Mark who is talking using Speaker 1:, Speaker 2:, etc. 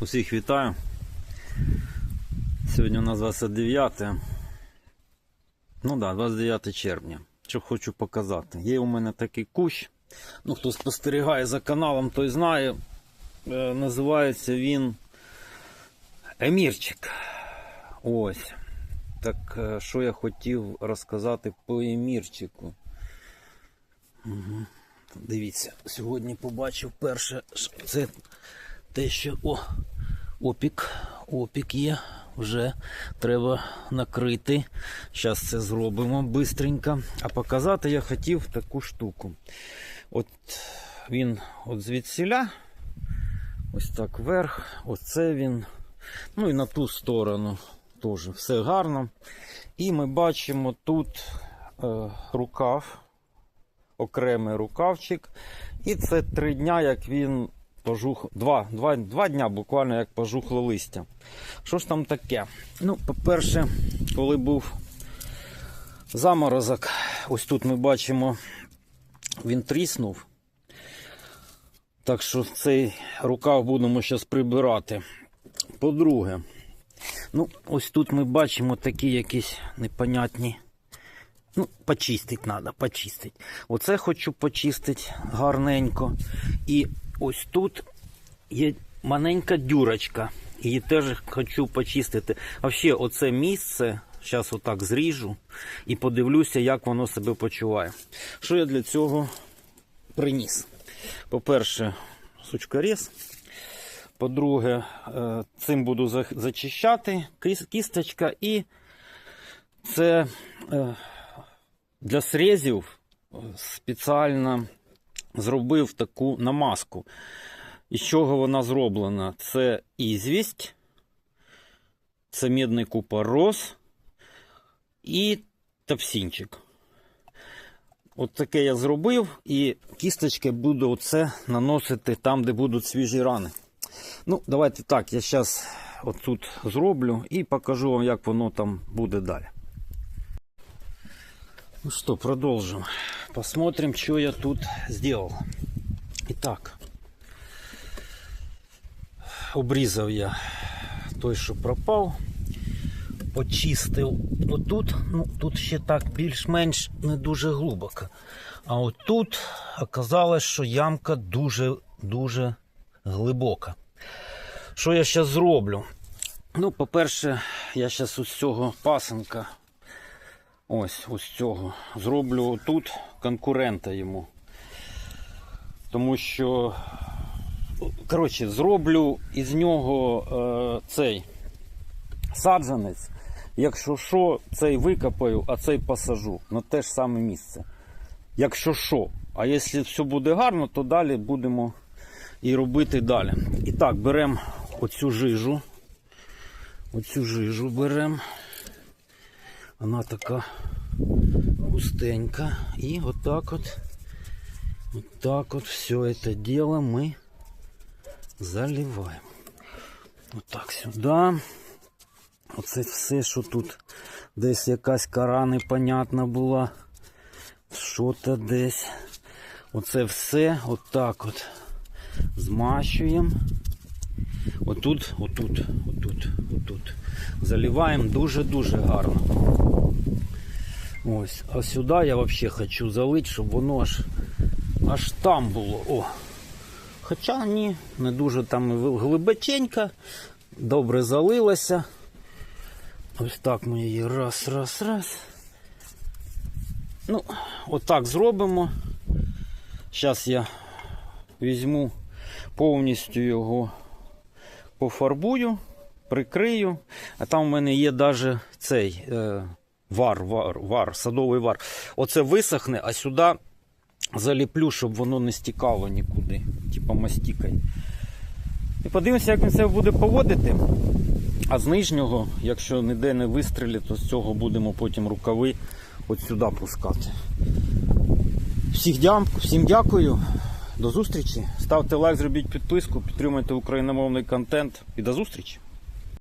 Speaker 1: Усіх вітаю. Сьогодні у нас 29. Ну да, 29 червня. Що хочу показати. Є у мене такий кущ. Ну, хто спостерігає за каналом, той знає. Е, називається він Емірчик. Ось. Так, е, що я хотів розказати по Емірчику. Угу. Дивіться, сьогодні побачив перше, це те, що о, опік, опік є, вже треба накрити. Зараз це зробимо бистренько. А показати я хотів таку штуку. От він от звідсіля, ось так вверх, оце він. Ну і на ту сторону теж все гарно. І ми бачимо тут е, рукав, окремий рукавчик. І це три дня, як він пожух. Два, два, два дня буквально як пожухло листя. Що ж там таке? Ну, по-перше, коли був заморозок, ось тут ми бачимо, він тріснув. Так що цей рукав будемо зараз прибирати. По-друге, ну, ось тут ми бачимо такі якісь непонятні. Ну, почистить треба, почистить. Оце хочу почистити гарненько. І ось тут є маленька дюрочка. Її теж хочу почистити. А взагалі, оце місце, зараз отак зріжу і подивлюся, як воно себе почуває. Що я для цього приніс? По-перше, сучкорез. По-друге, е, цим буду зачищати кісточка і це е, для срезів спеціально зробив таку намазку. Із чого вона зроблена? Це ізвість, це мідний купорос і топсінчик. От таке я зробив, і кісточки буду оце наносити там, де будуть свіжі рани. Ну, давайте так, я зараз отут зроблю і покажу вам, як воно там буде далі. Ну что, продолжим. Посмотрим, что я тут сделал. Итак, обрізав я той, що пропав, почистив отут, ну тут ще так більш-менш не дуже глибоко. А отут оказалось, що ямка дуже-дуже глибока. Що я зараз зроблю? Ну, по-перше, я зараз ось цього пасенка Ось ось цього. Зроблю тут конкурента йому. Тому що, коротше, зроблю із нього е, цей саджанець. Якщо що, цей викопаю, а цей посажу на те ж саме місце. Якщо що. А якщо все буде гарно, то далі будемо і робити далі. І так, беремо оцю жижу. Оцю жижу беремо. Вона така густенька. І отак от, отак от все це дело ми заливаємо. Отак сюди. Оце все, що тут десь якась кора непонятна була. Що-то десь. Оце все отак от змащуємо. Отут, отут, отут, отут. Заливаємо дуже-дуже гарно. Ось. А сюди я взагалі хочу залити, щоб воно аж, аж там було. О. Хоча ні, не дуже там і глибоченько. Добре залилося. Ось так ми її раз, раз, раз. Ну, отак зробимо. Зараз я візьму повністю його пофарбую, прикрию. А там у мене є навіть цей е, вар, вар, вар, садовий вар. Оце висохне, а сюди заліплю, щоб воно не стікало нікуди. Типа мастікай. І подивимося, як він себе буде поводити. А з нижнього, якщо ніде не вистрілить, то з цього будемо потім рукави от сюди пускати. Всіх дям, всім дякую. До зустрічі. Ставте лайк, зробіть підписку, підтримуйте україномовний контент і до зустрічі.